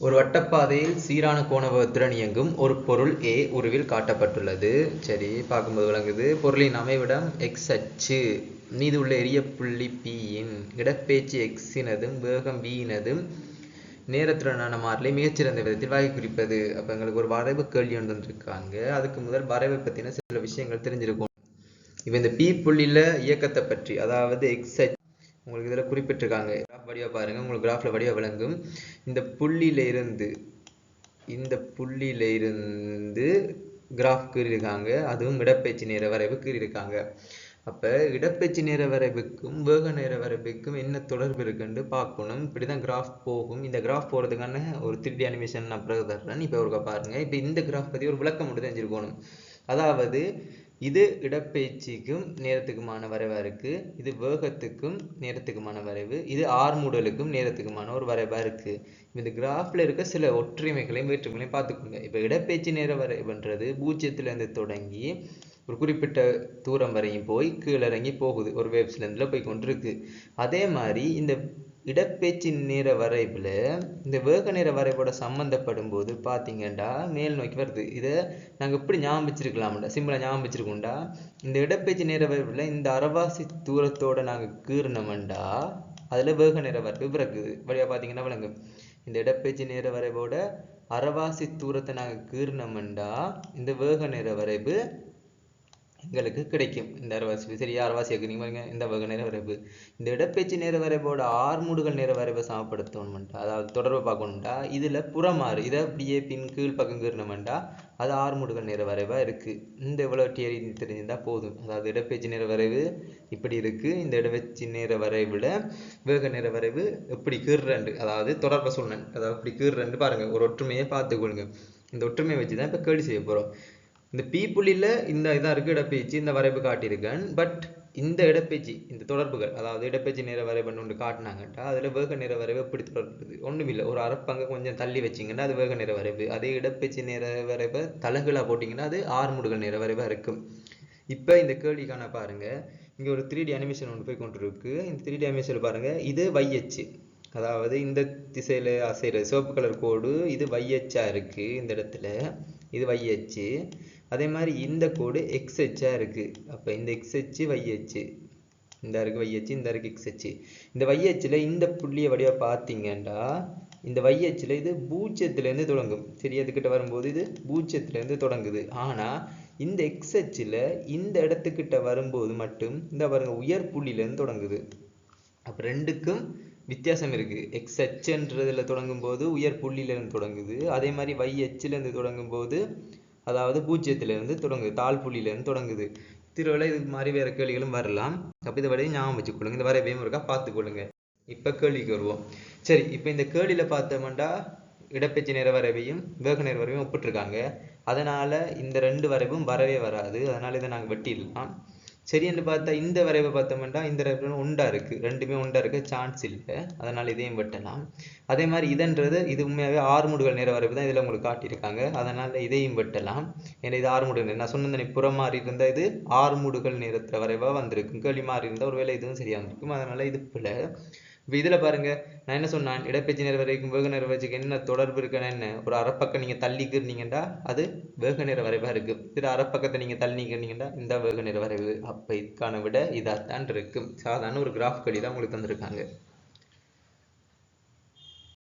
ஒரு வட்டப்பாதையில் சீரான கோணவத்துடன் இயங்கும் ஒரு பொருள் ஏ உருவில் காட்டப்பட்டுள்ளது. சரி பார்க்கும்போது விளங்குது. பொருளின் அமைவிடம் எக்ஸ் அச்சு. மீது உள்ள எரிய புள்ளி பியின் இடப்பேச்சு எக்ஸினதும் வேகம் பியினதும் நேரத்துடனான மாறலை மிகச்சிறந்த விதத்தில் வகை குறிப்பது. அப்ப எங்களுக்கு ஒரு வரைவு கேள்வி ஒன்று வந்திருக்காங்க. அதுக்கு முதல் வரைவை பத்தின சில விஷயங்கள் தெரிஞ்சிருக்கும். இப்போ இந்த பி புள்ளியில இயக்கத்தை பற்றி அதாவது எக்ஸ் அச் உங்களுக்கு இதில் குறிப்பிட்டிருக்காங்க. வடிவா பாருங்க. உங்களுக்கு கிராஃப்ல வடிவா விளங்கும். இந்த புள்ளியில இருந்து இந்த புள்ளியில இருந்து கிராஃப் கீறியிருக்காங்க. அதுவும் இடப்பெயர்ச்சி நேர வரைவு கீறியிருக்காங்க. அப்ப இடப்பெயர்ச்சி நேர வரைவுக்கும் வேக நேர வரைவுக்கும் என்ன தொடர்பு இருக்குன்னு பார்க்கணும். இப்படிதான் கிராஃப் போகும். இந்த கிராஃப் போறதுக்கான ஒரு த்ரீ டி அனிமேஷன் நான் பிறகு தர்றேன். இப்போ ஒருக்கா பாருங்க. இப்போ இந்த கிராஃப் பத்தி ஒரு விளக்கம் மட்டும் தெரிஞ்சிருக்கணும் அதாவது இது இடப்பெயர்ச்சிக்கும் நேரத்துக்குமான வரைவாக இருக்குது இது வேகத்துக்கும் நேரத்துக்குமான வரைவு. இது ஆர்மூடலுக்கும் நேரத்துக்குமான ஒரு வரைவாக இருக்குது இந்த கிராஃபில் இருக்க சில ஒற்றுமைகளையும் வேற்றுமைகளையும் பார்த்துக்கோங்க. இப்போ இடப்பெயர்ச்சி நேர வரைவுன்றது பூஜ்ஜியத்துலேருந்து தொடங்கி ஒரு குறிப்பிட்ட தூரம் வரையும் போய் கீழிறங்கி போகுது. ஒரு வேவ்ஸ் போய் கொண்டிருக்கு. அதே மாதிரி இந்த இடப்பெயர்ச்சி நேர வரைபில் இந்த வேக நேர வரைவோட சம்மந்தப்படும் போது பார்த்தீங்கன்னா மேல் நோக்கி வருது. இதை நாங்கள் எப்படி ஞாபகம் வச்சிருக்கலாம்டா சிம்பிளா ஞாபகம் வச்சிருக்கோம்டா இந்த இடப்பெயர்ச்சி நேர வரைபில் இந்த அறவாசி தூரத்தோட நாங்கள் கீறினோம்டா அதில் வேக நேர வரைவு பிறக்குது வழியாக பார்த்தீங்கன்னா விளங்கு. இந்த இடப்பெயர்ச்சி நேர வரைவோட அரவாசி தூரத்தை நாங்கள் கீறினோம்டா இந்த வேக நேர வரைவு எங்களுக்கு கிடைக்கும். இந்த அரவாசி சரி அரைவாசி நீங்க பாருங்க. இந்த வகை நேர வரைவு இந்த இடப்பெயர்ச்சி நேர வரைவோட ஆர்மூடுகள் நேர வரைவை சமப்படுத்தணும்ட்டா அதாவது தொடர்பு பார்க்கணும்டா இதில் புறமாறு இதை அப்படியே பின் கீழ் பக்கம் கீறணும்டா அது ஆர்மூடுகள் நேர வரைவாக இருக்குது இந்த இவ்வளோ டியரி தெரிஞ்சிருந்தால் போதும். அதாவது இடப்பெயர்ச்சி நேர வரைவு இப்படி இருக்குது இந்த இடப்பெயர்ச்சி நேர வரைவில் வேக நேர வரைவு இப்படி கீறுறண்டு. அதாவது தொடர்பை சொன்னேன் அதாவது இப்படி கீறுறண்டு பாருங்கள் ஒரு ஒற்றுமையை பார்த்துக்கொள்ளுங்க. இந்த ஒற்றுமையை வச்சு தான் இப்போ கேள்வி செய்ய போகிறோம் இந்த பி இந்த இதாக இருக்குது இடப்பெயர்ச்சி இந்த வரைவு காட்டியிருக்கேன். பட் இந்த இடப்பெயர்ச்சி இந்த தொடர்புகள் அதாவது இடப்பெயர்ச்சி நேர வரைவுன்னு ஒன்று காட்டினாங்கட்டா அதில் வேக நேர வரைவு எப்படி தொடர்புது? இல்லை. ஒரு அரப்பங்க கொஞ்சம் தள்ளி வச்சிங்கன்னா அது வேக நேர வரைவு. அதே இடப்பெயர்ச்சி நேர வரைவை தலகுலாக போட்டிங்கன்னா அது ஆறுமுடுகள் நேர வரைவாக இருக்கும். இப்போ இந்த கேள்விக்கான பாருங்கள் இங்கே ஒரு த்ரீ டி அனிமேஷன் ஒன்று போய் கொண்டு இருக்கு இந்த த்ரீ டி அனிமேஷன் பாருங்கள் இது வையச்சு அதாவது இந்த திசையில் அசைகிற சிவப்பு கலர் கோடு இது வையச்சா இருக்குது இந்த இடத்துல. இது வையச்சு அதே மாதிரி இந்த கோடு எக்ஸ் அச்சாக இருக்குது அப்போ இந்த எக்ஸ் அச்சு வை அச்சு. இந்த இருக்கு வை அச்சு இந்த இருக்கு எக்ஸ் அச்சு. இந்த வை அச்சில் இந்த புள்ளியை வடிவாக பார்த்தீங்கன்னா இந்த வை அச்சில் இது பூஜ்ஜியத்துல இருந்து தொடங்கும். சரி அதுக்கிட்ட வரும்போது இது பூஜ்ஜியத்துல இருந்து தொடங்குது. ஆனா இந்த எக்ஸ் அச்சில் இந்த இடத்துக்கிட்ட வரும்போது மட்டும் இந்த பாருங்க உயர் புள்ளியிலேருந்து தொடங்குது. அப்போ ரெண்டுக்கும் வித்தியாசம் இருக்கு. எக்ஸ் அச்சுன்றதுல தொடங்கும் போது உயர் புள்ளியிலேருந்து தொடங்குது. அதே மாதிரி வை அச்சுல இருந்து தொடங்கும் போது அதாவது பூஜ்ஜியத்துலேருந்து தொடங்குது தாழ் புள்ளியிலேருந்து தொடங்குது. திருவிழா இது மாதிரி வேறு கேள்விகளும் வரலாம். அப்போ இதை வரையும் ஞாபகம் வச்சுக்கொள்ளுங்க. இந்த வரைவையும் இருக்கா பார்த்துக்கொள்ளுங்க. இப்போ கேள்விக்கு வருவோம். சரி இப்போ இந்த கேள்வியில் பார்த்தோம்னா இடப்பெயர்ச்சி நேர வரைவையும் வேக நேர வரைவையும் ஒப்பிட்டிருக்காங்க. அதனால் இந்த ரெண்டு வரைவும் வரவே வராது. அதனால் இதை நாங்கள் வெட்டிடலாம். சரி என்று பார்த்தா இந்த வரைவை பார்த்தோம்னா இந்த வரைவு உண்டா இருக்கு. ரெண்டுமே உண்டா இருக்க சான்ஸ் இல்லை. அதனால இதையும் வெட்டலாம். அதே மாதிரி இதன்றது இது உண்மையாகவே ஆறுமுடுகள் நேர வரைவு தான் இதில் உங்களுக்கு காட்டியிருக்காங்க. அதனால இதையும் வெட்டலாம். ஏன்னா இது ஆறுமுடுகள் நேரம். நான் சொன்னது புற மாறி இருந்தால் இது ஆறுமுடுகள் நேரத்தில் வரைவாக வந்திருக்கும். கேள்வி மாறி இருந்தால் ஒருவேளை இதுவும் சரியாக வந்திருக்கும். அதனால இது பிள்ளை இப்போ இதுல பாருங்க நான் என்ன சொன்னேன்? இடப்பெயர்ச்சி நிறை வரைக்கும் வேக நேர வரைக்கும் என்ன தொடர்பு இருக்குன்னா என்ன? ஒரு அரைப்பக்கம் நீங்க தள்ளிக்கிறீங்கன்னா அது வேக நிற வரைவா இருக்கு. திரு அரைப்பக்கத்தை நீங்க தள்ளிக்கிறீங்கன்னா இந்த வேக நிற வரைவு அப்போ இதுக்கான விட இதாகத்தான் இருக்கு. சாதாரண ஒரு கிராஃப் கடி தான் உங்களுக்கு தந்திருக்காங்க.